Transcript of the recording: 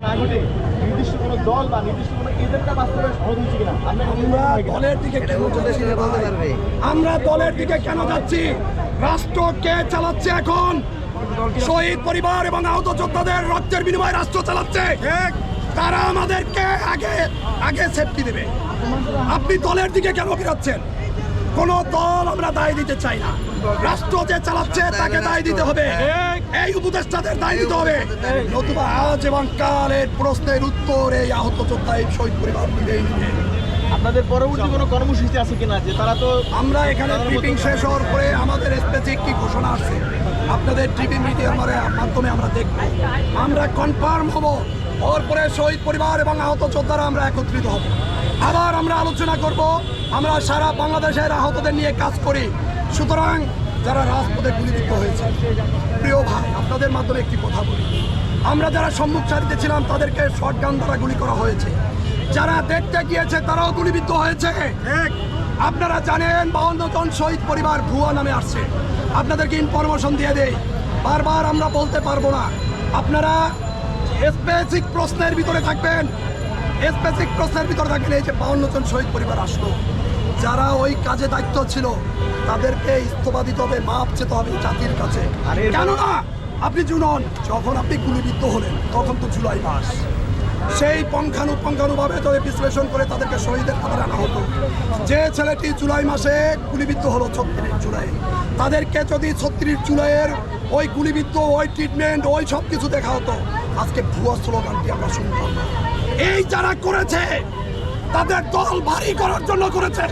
না ঘটে নির্দিষ্ট কোনো দল বা নির্দিষ্ট কোনো এজেন্ডা বাস্তবায়ন সহজ হয়েছে কিনা? আপনার কাছে আমরা দলের দিকে আমরা দলের দিকে কেন যাচ্ছি? রাষ্ট্র কে চালাচ্ছে এখন? শহীদ পরিবার এবং আহত যোদ্ধাদের রক্তের বিনিময়ে রাষ্ট্র চালাচ্ছে। তারা আমাদেরকে আগে আগে সেফটি দেবে। আপনি দলের দিকে কেন ফিরাচ্ছেন? কোন দল আমরা দায় দিতে চাই না। রাষ্ট্র যে চালাচ্ছে তাকে দায় দিতে হবে। এই উপদেষ্টাদের দায় দিতে হবে। নতুবা আজ এবং কালের প্রশ্নের উত্তর এই আহত যোদ্ধা এই শহীদ পরিবার দিবে আপনাদের পরবর্তী কোনো কর্মসূচি আছে কিনা? যে তারা তো আমরা এখানে ট্রিপিং শেষ হওয়ার পরে আমাদের স্পেসিফিক কি ঘোষণা আসছে আপনাদের ট্রিপিং মিডিয়ার মাধ্যমে আমরা দেখব। আমরা কনফার্ম হব। পরে শহীদ পরিবার এবং আহত যোদ্ধারা আমরা একত্রিত হব। আমরা আলোচনা করব আমরা সারা বাংলাদেশের আহতদের নিয়ে কাজ করি। সুতরাং যারা রাজপথে গুলিবিদ্ধ হয়েছে প্রিয় ভাই আপনাদের মাধ্যমে একটি কথা বলি। আমরা যারা সম্মুখ সারিতে ছিলাম তাদেরকে শটগান দ্বারা গুলি করা হয়েছে। যারা দেখতে গিয়েছে তারাও গুলিবিদ্ধ হয়েছে। আপনারা জানেন বাউন্ন জন শহীদ পরিবার ভুয়া নামে আসছে। আপনাদেরকে ইনফরমেশন দিয়ে দেই বারবার আমরা বলতে পারব না। আপনারা স্পেসিক প্রশ্নের ভিতরে থাকবেন। স্পেসিক প্রশ্নের ভিতরে থাকবেন এই যে বাউন্ন জন শহীদ পরিবার আসলো। যারা ওই কাজে দায়িত্ব ছিল তাদেরকে ইস্তফা দিতে হবে মাপ চেতে হবে জাতির কাছে। কেননা আপনি জুনন যখন আপনি গুলিবিদ্ধ হলেন তখন তো জুলাই মাস। সেই পঙ্খানুপঙ্খানুভাবে যদি বিশ্লেষণ করে তাদেরকে শহীদের খাবার আনা হতো। যে ছেলেটি জুলাই মাসে গুলিবিদ্ধ হলো ছত্রিশ জুলাই। তাদেরকে যদি ছত্রিশ জুলাইয়ের ওই গুলিবিদ্ধ, ওই ট্রিটমেন্ট ওই সব কিছু দেখা হতো, আজকে ভুয়া স্লোগানটি আমরা শুনতাম। এই যারা করেছে, তাদের দল ভারী করার জন্য করেছে।